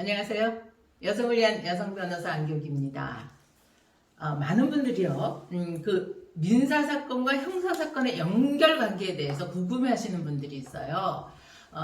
안녕하세요. 여성을 위한 여성 변호사 안교기입니다. 어, 많은 분들이요, 음, 그 민사 사건과 형사 사건의 연결 관계에 대해서 궁금해하시는 분들이 있어요. 어,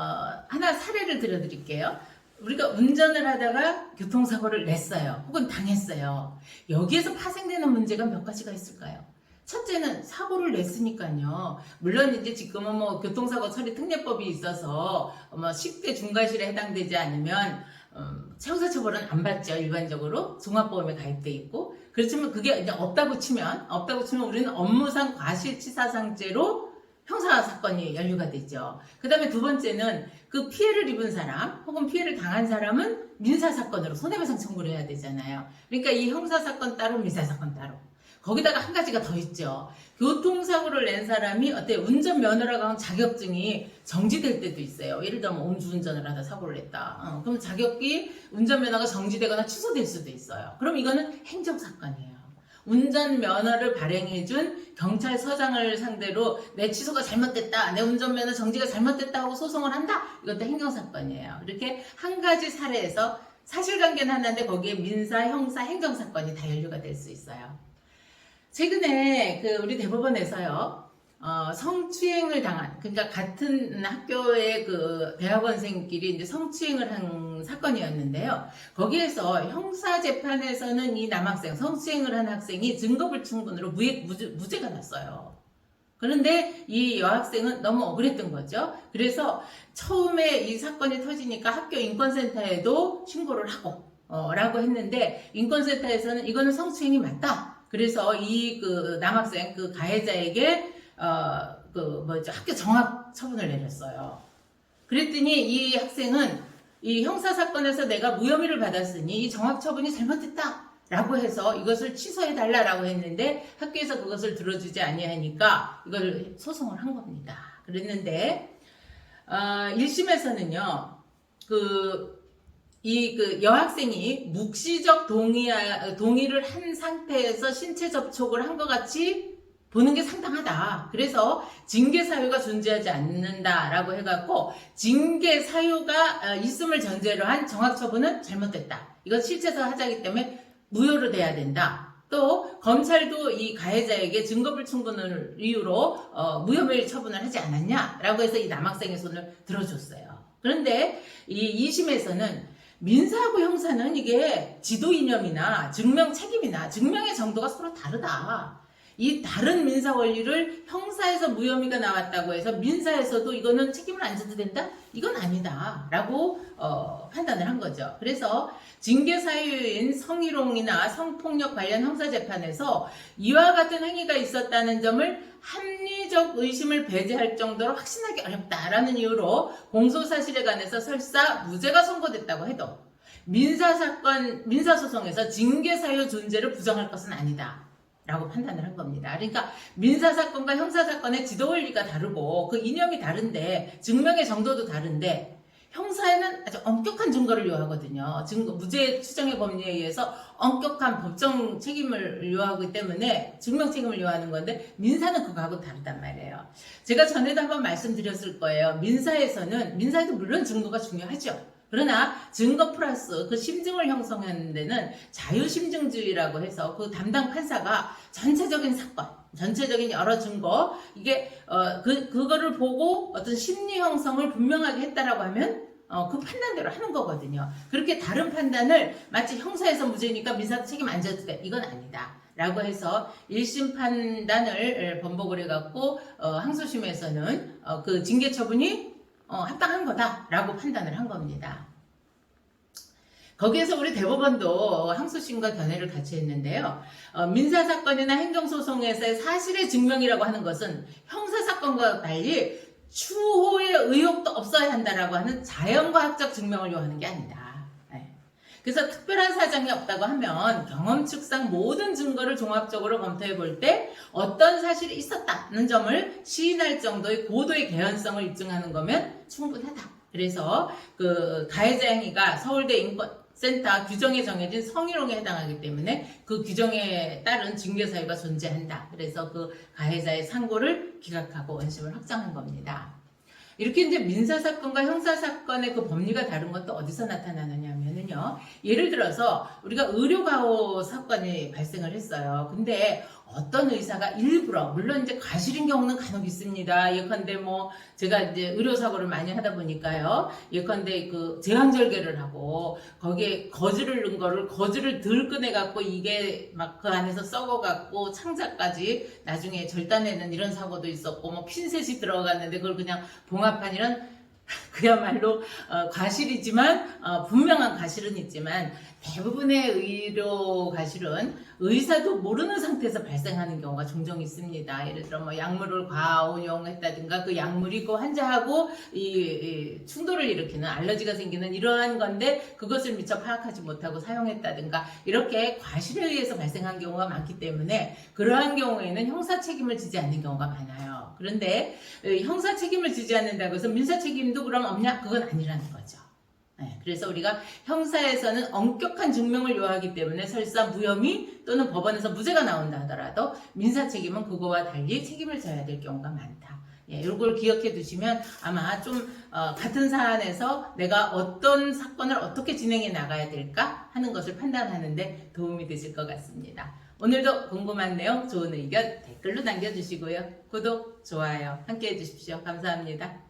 하나 사례를 들어드릴게요. 우리가 운전을 하다가 교통사고를 냈어요. 혹은 당했어요. 여기에서 파생되는 문제가 몇 가지가 있을까요? 첫째는 사고를 냈으니까요. 물론 이제 지금은 뭐 교통사고 처리 특례법이 있어서 뭐 10대 중과실에 해당되지 않으면 음, 형사처벌은 안 받죠 일반적으로 종합보험에 가입돼 있고 그렇지만 그게 이제 없다고 치면 없다고 치면 우리는 업무상 과실치사상죄로 형사 사건이 연루가 되죠. 그 다음에 두 번째는 그 피해를 입은 사람 혹은 피해를 당한 사람은 민사 사건으로 손해배상 청구를 해야 되잖아요. 그러니까 이 형사 사건 따로 민사 사건 따로. 거기다가 한 가지가 더 있죠. 교통사고를 낸 사람이 어때 운전면허라고 하는 자격증이 정지될 때도 있어요. 예를 들면 음주운전을 하다 사고를 냈다. 어, 그럼 자격이 운전면허가 정지되거나 취소될 수도 있어요. 그럼 이거는 행정사건이에요. 운전면허를 발행해준 경찰서장을 상대로 내 취소가 잘못됐다, 내 운전면허 정지가 잘못됐다 하고 소송을 한다? 이것도 행정사건이에요. 이렇게 한 가지 사례에서 사실관계는 하나인데 거기에 민사, 형사, 행정사건이 다 연루가 될 수 있어요. 최근에 그 우리 대법원에서요, 어, 성추행을 당한, 그러니까 같은 학교의 그 대학원생끼리 이제 성추행을 한 사건이었는데요. 거기에서 형사 재판에서는 이 남학생, 성추행을 한 학생이 증거 불충분으로 무죄, 무죄, 무죄가 났어요. 그런데 이 여학생은 너무 억울했던 거죠. 그래서 처음에 이 사건이 터지니까 학교 인권센터에도 신고를 하고, 어, 라고 했는데, 인권센터에서는 이거는 성추행이 맞다. 그래서 이 그 남학생, 그 가해자에게, 어, 그 뭐죠, 학교 정학 처분을 내렸어요. 그랬더니 이 학생은 이 형사 사건에서 내가 무혐의를 받았으니 이 정학 처분이 잘못됐다. 라고 해서 이것을 취소해 달라라고 했는데 학교에서 그것을 들어주지 아니하니까 이걸 소송을 한 겁니다. 그랬는데 어, 1심에서는요. 그 이 그 여학생이 묵시적 동의 동의를 한 상태에서 신체 접촉을 한 것 같이 보는 게 상당하다. 그래서 징계 사유가 존재하지 않는다라고 해갖고 징계 사유가 어, 있음을 전제로 한 정학 처분은 잘못됐다. 이건 실체서 하자기 때문에 무효로 돼야 된다. 또 검찰도 이 가해자에게 증거불충분을 이유로 어, 무혐의 처분을 하지 않았냐라고 해서 이 남학생의 손을 들어줬어요. 그런데 이 2심에서는 민사하고 형사는 이게 지도 이념이나 증명 책임이나 증명의 정도가 서로 다르다. 이 다른 민사 원리를 형사에서 무혐의가 나왔다고 해서 민사에서도 이거는 책임을 안 져도 된다? 이건 아니다. 라고 어, 판단을 한 거죠. 그래서 징계 사유인 성희롱이나 성폭력 관련 형사 재판에서 이와 같은 행위가 있었다는 점을 합리적 의심을 배제할 정도로 확신하기 어렵다라는 이유로 공소 사실에 관해서 설사 무죄가 선고됐다고 해도 민사 사건, 민사 소송에서 징계 사유 존재를 부정할 것은 아니다. 라고 판단을 한 겁니다. 그러니까 민사사건과 형사사건의 지도 원리가 다르고 그 이념이 다른데 증명의 정도도 다른데 형사에는 아주 엄격한 증거를 요하거든요. 증거, 무죄 추정의 법리에 의해서 엄격한 법정 책임을 요하기 때문에 증명 책임을 요하는 건데 민사는 그거하고 다르단 말이에요. 제가 전에도 한번 말씀드렸을 거예요. 민사에서는 민사에도 물론 증거가 중요하죠. 그러나 증거 플러스 그 심증을 형성하는 데는 자유심증주의라고 해서 그 담당 판사가 전체적인 사건, 전체적인 여러 증거 이게 어 그 그거를 보고 어떤 심리 형성을 분명하게 했다라고 하면 어, 그 판단대로 하는 거거든요. 그렇게 다른 판단을 마치 형사에서 무죄니까 민사 책임 안 져도 돼. 이건 아니다. 라고 해서 1심 판단을 번복을 해갖고 어, 항소심에서는 어, 그 징계 처분이 어, 합당한 거다라고 판단을 한 겁니다. 거기에서 우리 대법원도 항소심과 견해를 같이 했는데요. 어, 민사사건이나 행정소송에서의 사실의 증명이라고 하는 것은 형사사건과 달리 추호의 의혹도 없어야 한다라고 하는 자연과학적 증명을 요하는 게 아니다. 네. 그래서 특별한 사정이 없다고 하면 경험 측상 모든 증거를 종합적으로 검토해 볼 때 어떤 사실이 있었다는 점을 시인할 정도의 고도의 개연성을 입증하는 거면 충분하다. 그래서 그 가해자 행위가 서울대 인권 센터 규정에 정해진 성희롱에 해당하기 때문에 그 규정에 따른 징계 사유가 존재한다. 그래서 그 가해자의 상고를 기각하고 원심을 확정한 겁니다. 이렇게 이제 민사 사건과 형사 사건의 그 법리가 다른 건또 어디서 나타나느냐면은요. 예를 들어서 우리가 의료 가호 사건이 발생을 했어요. 근데 어떤 의사가 일부러 물론 이제 과실인 경우는 간혹 있습니다. 예컨대 뭐 제가 이제 의료 사고를 많이 하다 보니까요. 예컨대 그 제왕절개를 하고 거기에 거즈를 넣은 거를 거즈를 덜 꺼내 갖고 이게 막 그 안에서 썩어 갖고 창자까지 나중에 절단내는 이런 사고도 있었고 뭐 핀셋이 들어갔는데 그걸 그냥 봉합한 이런 그야말로 어, 과실이지만 어, 분명한 과실은 있지만 대부분의 의료 과실은 의사도 모르는 상태에서 발생하는 경우가 종종 있습니다. 예를 들어 뭐 약물을 과운용했다든가 그 약물이 그 환자하고 이, 이 충돌을 일으키는 알러지가 생기는 이러한 건데 그것을 미처 파악하지 못하고 사용했다든가 이렇게 과실에 의해서 발생한 경우가 많기 때문에 그러한 경우에는 형사 책임을 지지 않는 경우가 많아요. 그런데 어, 형사 책임을 지지 않는다고 해서 민사 책임도 그럼 없냐? 그건 아니라는 거죠. 네, 그래서 우리가 형사에서는 엄격한 증명을 요하기 때문에 설사 무혐의 또는 법원에서 무죄가 나온다 하더라도 민사 책임은 그거와 달리 책임을 져야 될 경우가 많다. 예, 이걸 기억해 두시면 아마 좀 어, 같은 사안에서 내가 어떤 사건을 어떻게 진행해 나가야 될까 하는 것을 판단하는데 도움이 되실 것 같습니다. 오늘도 궁금한 내용, 좋은 의견 댓글로 남겨주시고요. 구독, 좋아요 함께 해주십시오. 감사합니다.